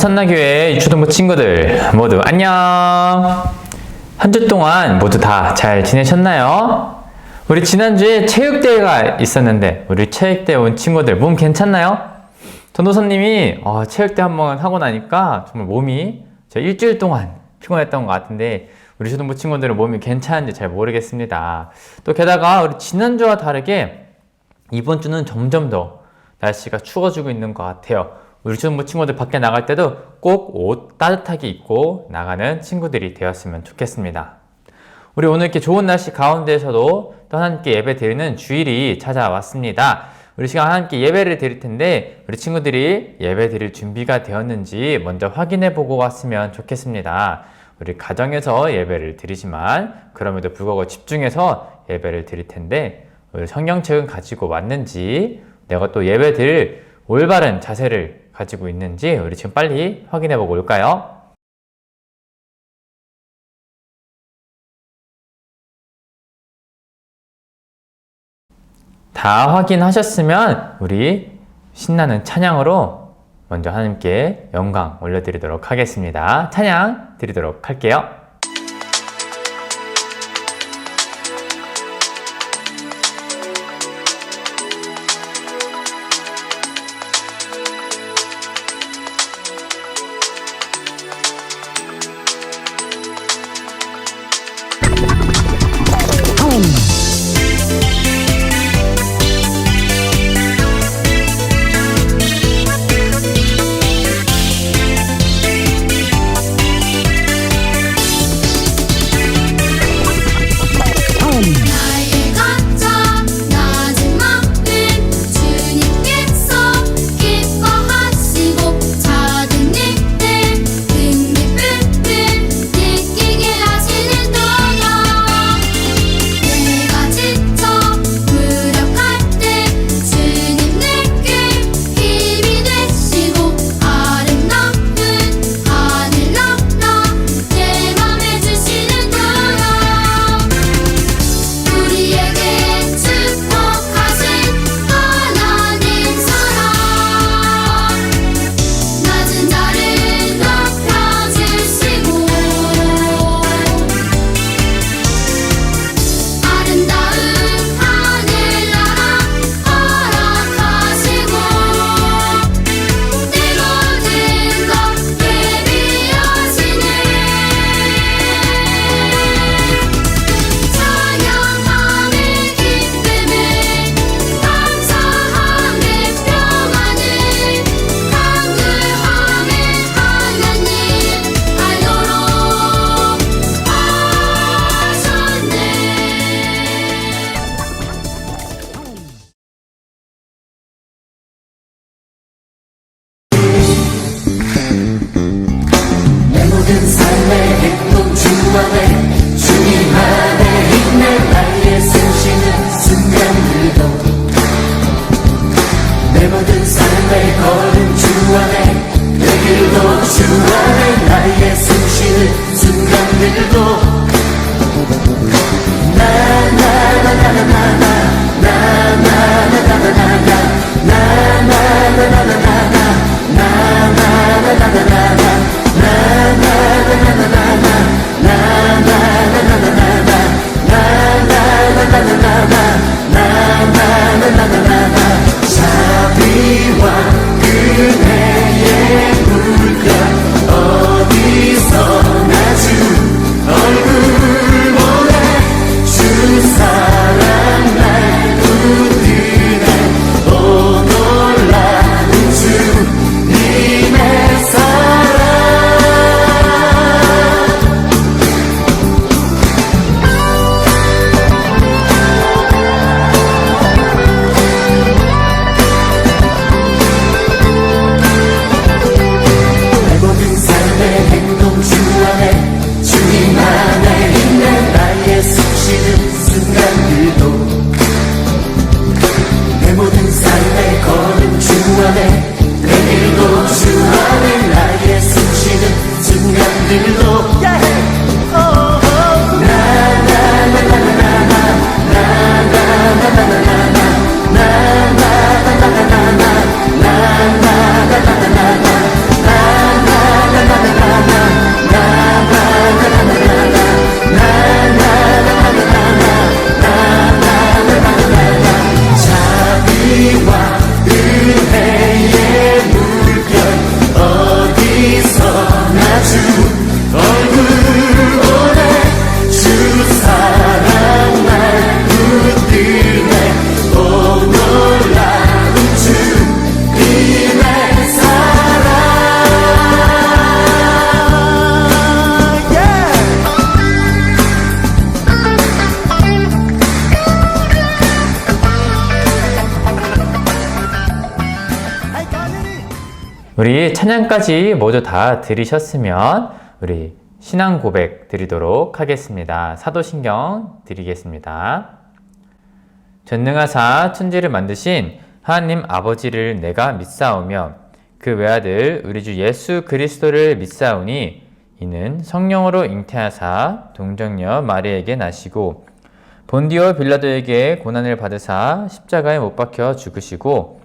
호산나교회 유초등부 친구들 모두 안녕! 한 주 동안 모두 다 잘 지내셨나요? 우리 지난주에 체육대회가 있었는데 우리 체육대회 온 친구들 몸 괜찮나요? 전도사님이 어, 체육대 한번 하고 나니까 정말 몸이 저 일주일 동안 피곤했던 것 같은데 우리 초등부 친구들은 몸이 괜찮은지 잘 모르겠습니다. 또 게다가 우리 지난주와 다르게 이번 주는 점점 더 날씨가 추워지고 있는 것 같아요. 우리 초등부 친구들 밖에 나갈 때도 꼭 옷 따뜻하게 입고 나가는 친구들이 되었으면 좋겠습니다. 우리 오늘 이렇게 좋은 날씨 가운데에서도 또 하나님께 예배 드리는 주일이 찾아왔습니다. 우리 시간 하나님께 예배를 드릴 텐데 우리 친구들이 예배 드릴 준비가 되었는지 먼저 확인해 보고 왔으면 좋겠습니다. 우리 가정에서 예배를 드리지만 그럼에도 불구하고 집중해서 예배를 드릴 텐데 우리 성경책은 가지고 왔는지 내가 또 예배 드릴 올바른 자세를 가지고 있는지 우리 지금 빨리 확인해 보고 올까요? 다 확인하셨으면 우리 신나는 찬양으로 먼저 하나님께 영광 올려드리도록 하겠습니다. 찬양 드리도록 할게요. 우리 찬양까지 모두 다 들으셨으면 우리 신앙 고백 드리도록 하겠습니다. 사도신경 드리겠습니다. 전능하사 천지를 만드신 하나님 아버지를 내가 믿사오며 그 외아들 우리 주 예수 그리스도를 믿사오니 이는 성령으로 잉태하사 동정녀 마리에게 나시고 본디오 빌라도에게 고난을 받으사 십자가에 못 박혀 죽으시고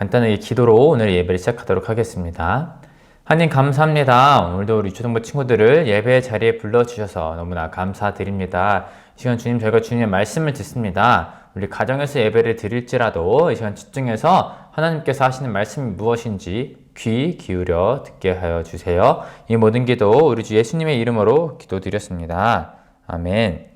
간단하게 기도로 오늘 예배를 시작하도록 하겠습니다. 하나님 감사합니다. 오늘도 우리 초등부 친구들을 예배 자리에 불러주셔서 너무나 감사드립니다. 이 시간 주님 저희가 주님의 말씀을 듣습니다. 우리 가정에서 예배를 드릴지라도 이 시간 집중해서 하나님께서 하시는 말씀이 무엇인지 귀 기울여 듣게 하여 주세요. 이 모든 기도 우리 주 예수님의 이름으로 기도드렸습니다. 아멘.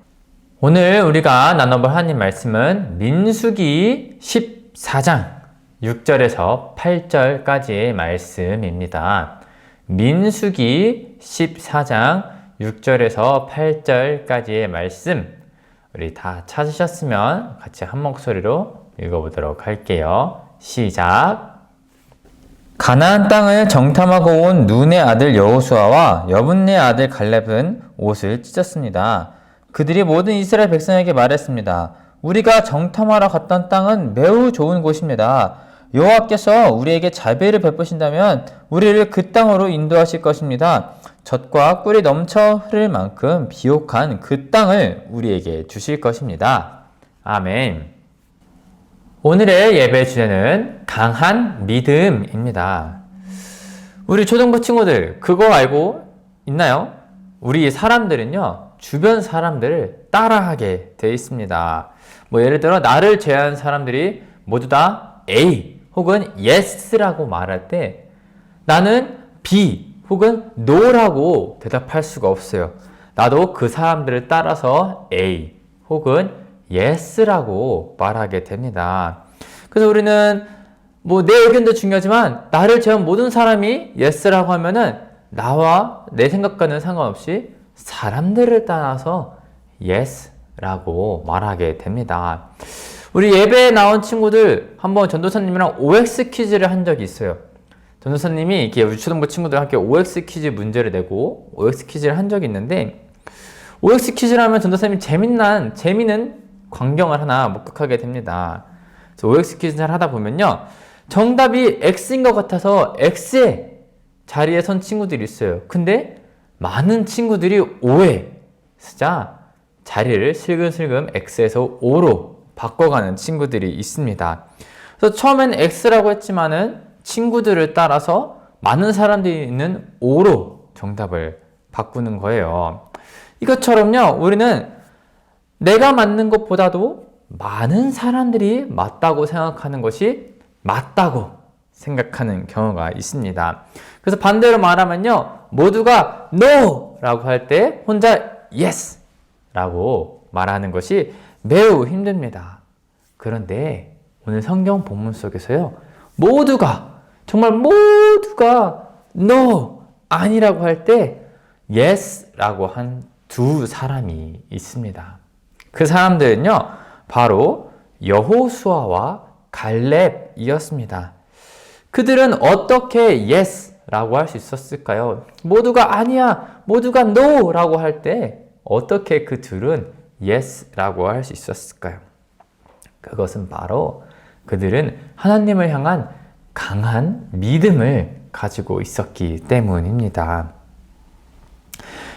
오늘 우리가 나눠볼 하나님 말씀은 민수기 14장 6절에서 8절까지의 말씀입니다. 민수기 14장 6절에서 8절까지의 말씀 우리 다 찾으셨으면 같이 한 목소리로 읽어보도록 할게요. 시작. 가나안 땅을 정탐하고 온 눈의 아들 여호수아와 여분네 아들 갈렙은 옷을 찢었습니다. 그들이 모든 이스라엘 백성에게 말했습니다. 우리가 정탐하러 갔던 땅은 매우 좋은 곳입니다. 여호와께서 우리에게 자비를 베푸신다면 우리를 그 땅으로 인도하실 것입니다. 젖과 꿀이 넘쳐 흐를 만큼 비옥한 그 땅을 우리에게 주실 것입니다. 아멘. 오늘의 예배 주제는 강한 믿음입니다. 우리 초등부 친구들 그거 알고 있나요? 우리 사람들은요 주변 사람들을 따라하게 돼 있습니다. 뭐 예를 들어 나를 제외한 사람들이 모두 다 A 혹은 yes라고 말할 때 나는 B 혹은 no라고 대답할 수가 없어요. 나도 그 사람들을 따라서 A 혹은 yes라고 말하게 됩니다. 그래서 우리는 뭐 내 의견도 중요하지만 나를 제한 모든 사람이 yes라고 하면은 나와 내 생각과는 상관없이 사람들을 따라서 yes라고 말하게 됩니다. 우리 예배에 나온 친구들 한번 전도사님이랑 OX 퀴즈를 한 적이 있어요. 전도사님이 이렇게 유초등부 친구들 함께 OX 퀴즈 문제를 내고 OX 퀴즈를 한 적이 있는데 OX 퀴즈라면 전도사님이 재밌는 재미는 광경을 하나 목격하게 됩니다. 그래서 OX 퀴즈를 하다 보면요. 정답이 X인 것 같아서 X의 자리에 선 친구들이 있어요. 근데 많은 친구들이 O에 쓰자 자리를 슬금슬금 X에서 O로 바꿔가는 친구들이 있습니다. 그래서 처음엔 X라고 했지만은 친구들을 따라서 많은 사람들이 있는 O로 정답을 바꾸는 거예요. 이것처럼요, 우리는 내가 맞는 것보다도 많은 사람들이 맞다고 생각하는 것이 맞다고 생각하는 경우가 있습니다. 그래서 반대로 말하면요, 모두가 no! 라고 할 때 혼자 yes! 라고 말하는 것이 매우 힘듭니다. 그런데 오늘 성경 본문 속에서요, 모두가, 정말 모두가 no! 아니라고 할 때 yes! 라고 한 두 사람이 있습니다. 그 사람들은요, 바로 여호수아와 갈렙이었습니다. 그들은 어떻게 yes! 라고 할 수 있었을까요? 모두가 아니야, 모두가 no! 라고 할 때 어떻게 그 둘은 yes! 라고 할 수 있었을까요? 그것은 바로 그들은 하나님을 향한 강한 믿음을 가지고 있었기 때문입니다.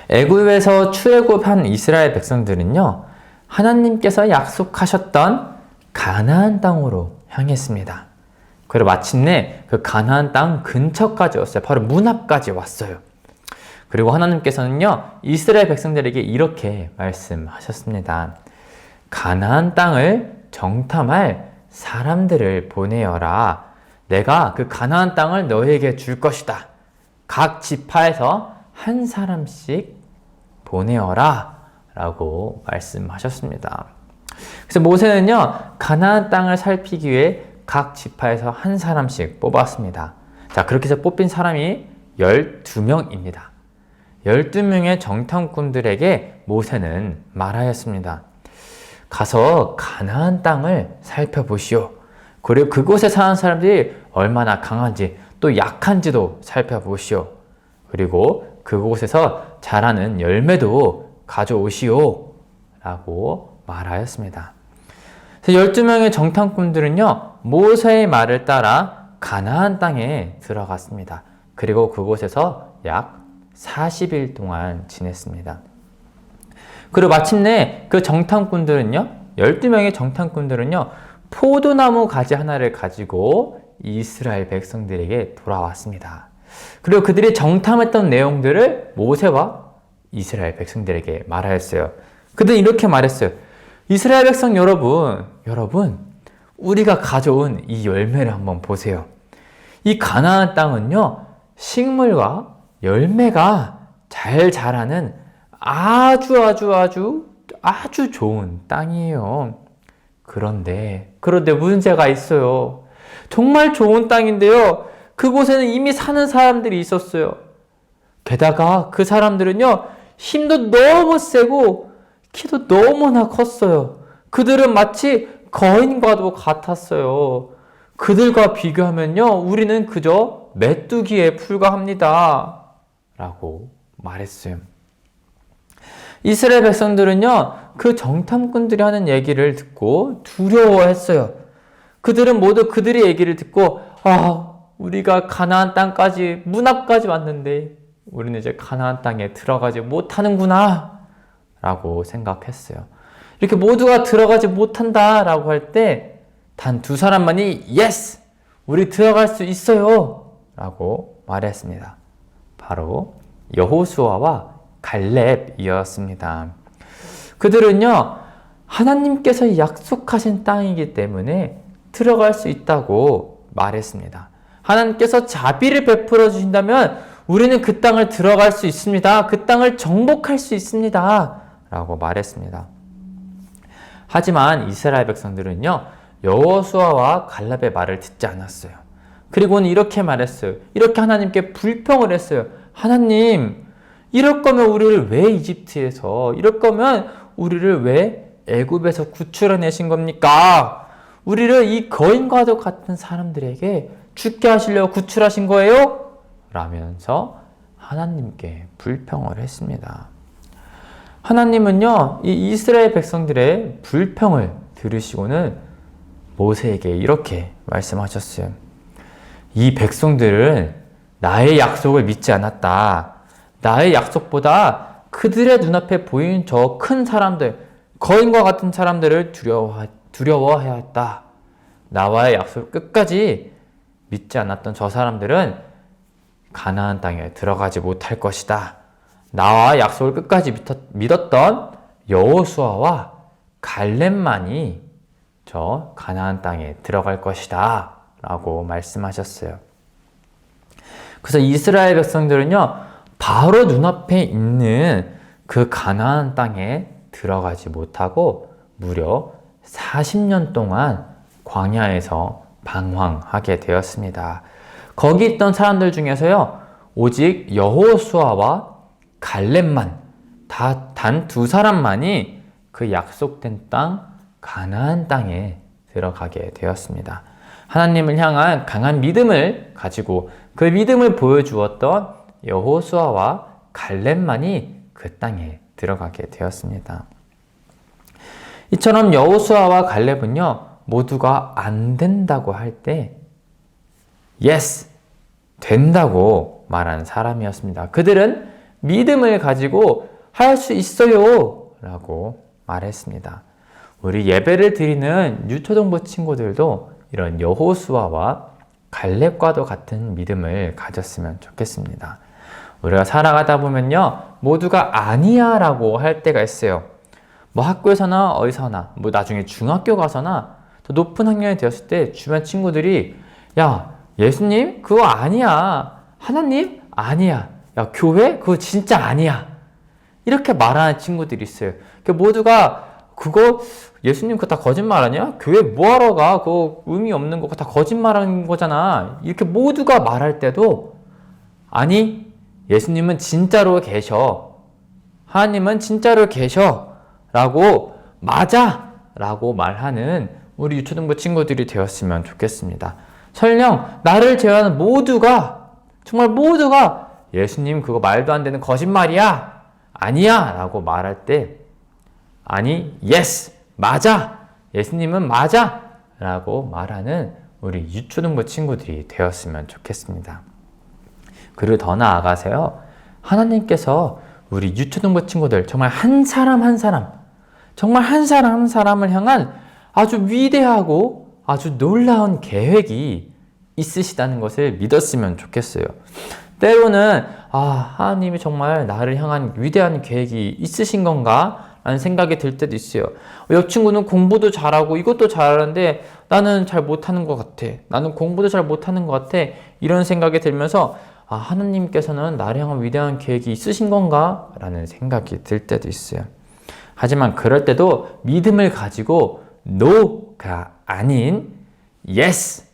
애굽에서 출애굽한 이스라엘 백성들은요. 하나님께서 약속하셨던 가나안 땅으로 향했습니다. 그리고 마침내 그 가나안 땅 근처까지 왔어요. 바로 문 앞까지 왔어요. 그리고 하나님께서는요. 이스라엘 백성들에게 이렇게 말씀하셨습니다. 가나안 땅을 정탐할 사람들을 보내어라. 내가 그 가나안 땅을 너에게 줄 것이다. 각 지파에서 한 사람씩 보내어라 라고 말씀하셨습니다. 그래서 모세는요, 가나안 땅을 살피기 위해 각 지파에서 한 사람씩 뽑았습니다. 자, 그렇게 해서 뽑힌 사람이 12명입니다. 12명의 정탐꾼들에게 모세는 말하였습니다. 가서 가나안 땅을 살펴보시오. 그리고 그곳에 사는 사람들이 얼마나 강한지 또 약한지도 살펴보시오. 그리고 그곳에서 자라는 열매도 가져오시오. 라고 말하였습니다. 12명의 정탐꾼들은요, 모세의 말을 따라 가나안 땅에 들어갔습니다. 그리고 그곳에서 약 40일 동안 지냈습니다. 그리고 마침내 그 정탐꾼들은요, 12명의 정탐꾼들은요, 포도나무 가지 하나를 가지고 이스라엘 백성들에게 돌아왔습니다. 그리고 그들이 정탐했던 내용들을 모세와 이스라엘 백성들에게 말하였어요. 그들은 이렇게 말했어요. 이스라엘 백성 여러분, 여러분, 우리가 가져온 이 열매를 한번 보세요. 이 가나안 땅은요, 식물과 열매가 잘 자라는 아주 아주 아주 아주 좋은 땅이에요. 그런데, 그런데 문제가 있어요. 정말 좋은 땅인데요. 그곳에는 이미 사는 사람들이 있었어요. 게다가 그 사람들은요, 힘도 너무 세고, 키도 너무나 컸어요. 그들은 마치 거인과도 같았어요. 그들과 비교하면요, 우리는 그저 메뚜기에 불과합니다. 라고 말했어요. 이스라엘 백성들은요, 그 정탐꾼들이 하는 얘기를 듣고 두려워했어요. 그들은 모두 그들의 얘기를 듣고, 아, 우리가 가나안 땅까지, 문 앞까지 왔는데, 우리는 이제 가나안 땅에 들어가지 못하는구나. 라고 생각했어요. 이렇게 모두가 들어가지 못한다. 라고 할 때, 단 두 사람만이, yes! 우리 들어갈 수 있어요! 라고 말했습니다. 바로 여호수아와 갈렙이었습니다. 그들은요, 하나님께서 약속하신 땅이기 때문에 들어갈 수 있다고 말했습니다. 하나님께서 자비를 베풀어 주신다면 우리는 그 땅을 들어갈 수 있습니다. 그 땅을 정복할 수 있습니다. 라고 말했습니다. 하지만 이스라엘 백성들은요, 여호수아와 갈렙의 말을 듣지 않았어요. 그리고는 이렇게 말했어요. 이렇게 하나님께 불평을 했어요. 하나님, 이럴 거면 우리를 왜 이집트에서, 이럴 거면 우리를 왜 애굽에서 구출해내신 겁니까? 우리를 이 거인과도 같은 사람들에게 죽게 하시려고 구출하신 거예요? 라면서 하나님께 불평을 했습니다. 하나님은요, 이 이스라엘 백성들의 불평을 들으시고는 모세에게 이렇게 말씀하셨어요. 이 백성들은 나의 약속을 믿지 않았다. 나의 약속보다 그들의 눈앞에 보이는 저큰 사람들, 거인과 같은 사람들을 두려워, 두려워해야 했다. 나와의 약속을 끝까지 믿지 않았던 저 사람들은 가나안 땅에 들어가지 못할 것이다. 나와 약속을 끝까지 믿었던 여호수아와 갈렙만이 저 가나안 땅에 들어갈 것이다. 라고 말씀하셨어요. 그래서 이스라엘 백성들은요, 바로 눈앞에 있는 그 가나안 땅에 들어가지 못하고 무려 40년 동안 광야에서 방황하게 되었습니다. 거기 있던 사람들 중에서요, 오직 여호수아와 갈렙만 다 단 두 사람만이 그 약속된 땅 가나안 땅에 들어가게 되었습니다. 하나님을 향한 강한 믿음을 가지고 그 믿음을 보여주었던 여호수아와 갈렙만이 그 땅에 들어가게 되었습니다. 이처럼 여호수아와 갈렙은요 모두가 안 된다고 할 때 yes 된다고 말한 사람이었습니다. 그들은 믿음을 가지고 할 수 있어요 라고 말했습니다. 우리 예배를 드리는 유초동부 친구들도 이런 여호수아와 갈렙과도 같은 믿음을 가졌으면 좋겠습니다. 우리가 살아가다 보면요, 모두가 아니야 라고 할 때가 있어요. 뭐 학교에서나 어디서나, 뭐 나중에 중학교 가서나 더 높은 학년이 되었을 때 주변 친구들이 야, 예수님? 그거 아니야. 하나님? 아니야. 야, 교회? 그거 진짜 아니야. 이렇게 말하는 친구들이 있어요. 그 모두가 그거 예수님 그거 다 거짓말 아니야? 교회 뭐하러 가? 그거 의미 없는 거다 거짓말하는 거잖아. 이렇게 모두가 말할 때도 아니 예수님은 진짜로 계셔. 하나님은 진짜로 계셔. 라고 맞아. 라고 말하는 우리 유초등부 친구들이 되었으면 좋겠습니다. 설령 나를 제외하는 모두가 정말 모두가 예수님 그거 말도 안 되는 거짓말이야. 아니야. 라고 말할 때 아니, yes, 맞아. 예수님은 맞아. 라고 말하는 우리 유초등부 친구들이 되었으면 좋겠습니다. 그리고 더 나아가서요. 하나님께서 우리 유초등부 친구들 정말 한 사람 한 사람 정말 한 사람 한 사람을 향한 아주 위대하고 아주 놀라운 계획이 있으시다는 것을 믿었으면 좋겠어요. 때로는 아 하나님이 정말 나를 향한 위대한 계획이 있으신 건가? 라는 생각이 들 때도 있어요. 옆 친구는 공부도 잘하고 이것도 잘하는데 나는 잘 못하는 것 같아. 나는 공부도 잘 못하는 것 같아. 이런 생각이 들면서 아, 하나님께서는 나를 향한 위대한 계획이 있으신 건가? 라는 생각이 들 때도 있어요. 하지만 그럴 때도 믿음을 가지고 no가 아닌 yes,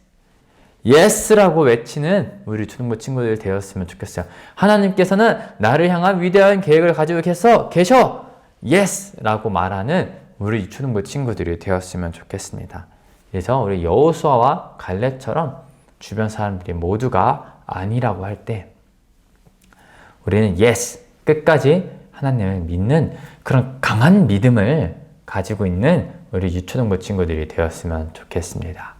yes라고 외치는 우리 초등부 친구들 되었으면 좋겠어요. 하나님께서는 나를 향한 위대한 계획을 가지고 계셔, 계셔, yes라고 말하는 우리 초등부 친구들이 되었으면 좋겠습니다. 그래서 우리 여호수아와 갈렙처럼 주변 사람들이 모두가 아니라고 할 때 우리는 yes 끝까지 하나님을 믿는 그런 강한 믿음을 가지고 있는 우리 유초등부 친구들이 되었으면 좋겠습니다.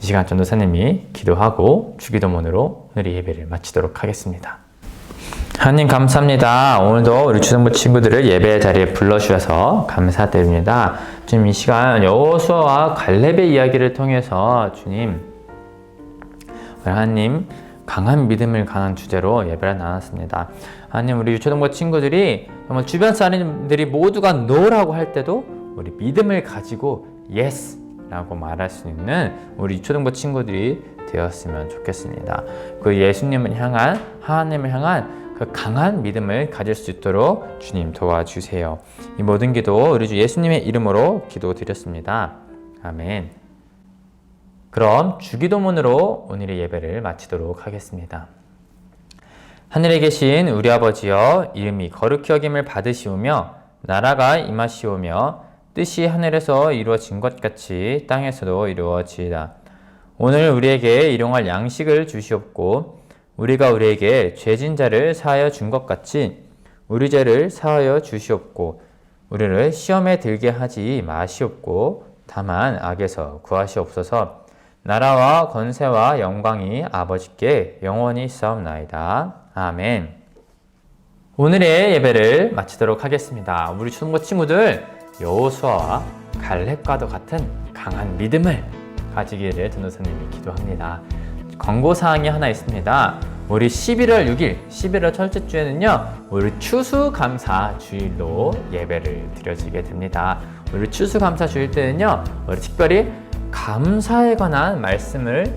이 시간 전도사님이 기도하고 주기도문으로 오늘의 예배를 마치도록 하겠습니다. 하나님 감사합니다. 오늘도 우리 주정부 친구들을 예배 자리에 불러주셔서 감사드립니다. 주님 이 시간 여호수아와 갈렙의 이야기를 통해서 주님 하나님 강한 믿음을 가는 주제로 예배를 나눴습니다. 하나님 우리 유초등부 친구들이 정말 주변 사람들이 모두가 no라고 할 때도 우리 믿음을 가지고 yes라고 말할 수 있는 우리 유초등부 친구들이 되었으면 좋겠습니다. 그 예수님을 향한 하나님을 향한 그 강한 믿음을 가질 수 있도록 주님 도와주세요. 이 모든 기도 우리 주 예수님의 이름으로 기도드렸습니다. 아멘. 그럼 주기도문으로 오늘의 예배를 마치도록 하겠습니다. 하늘에 계신 우리 아버지여 이름이 거룩히 여김을 받으시오며 나라가 임하시오며 뜻이 하늘에서 이루어진 것 같이 땅에서도 이루어지이다. 오늘 우리에게 일용할 양식을 주시옵고 우리가 우리에게 죄진 자를 사하여 준 것 같이 우리 죄를 사하여 주시옵고 우리를 시험에 들게 하지 마시옵고 다만 악에서 구하시옵소서 나라와 건세와 영광이 아버지께 영원히 있사옵나이다. 아멘. 오늘의 예배를 마치도록 하겠습니다. 우리 초등부 친구들 여호수아와 갈렙과도 같은 강한 믿음을 가지기를 전도사님이 기도합니다. 권고 사항이 하나 있습니다. 우리 11월 6일, 11월 첫째 주에는요, 우리 추수감사 주일로 예배를 드려지게 됩니다. 우리 추수감사 주일 때는요, 우리 특별히 감사에 관한 말씀을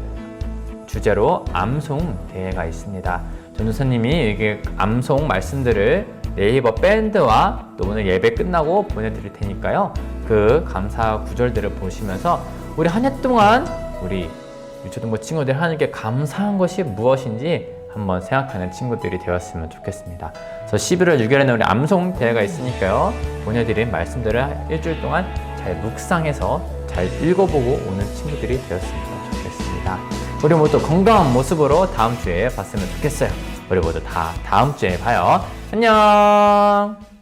주제로 암송 대회가 있습니다. 전도사님이 이게 암송 말씀들을 네이버 밴드와 또 오늘 예배 끝나고 보내드릴 테니까요. 그 감사 구절들을 보시면서 우리 한 해 동안 우리 유초등부 친구들 하나님께 감사한 것이 무엇인지 한번 생각하는 친구들이 되었으면 좋겠습니다. 그래서 11월 6일에는 우리 암송 대회가 있으니까요. 보내드린 말씀들을 일주일 동안 잘 묵상해서 잘 읽어보고 오는 친구들이 되었으면 좋겠습니다. 우리 모두 건강한 모습으로 다음 주에 봤으면 좋겠어요. 우리 모두 다 다음 주에 봐요. 안녕!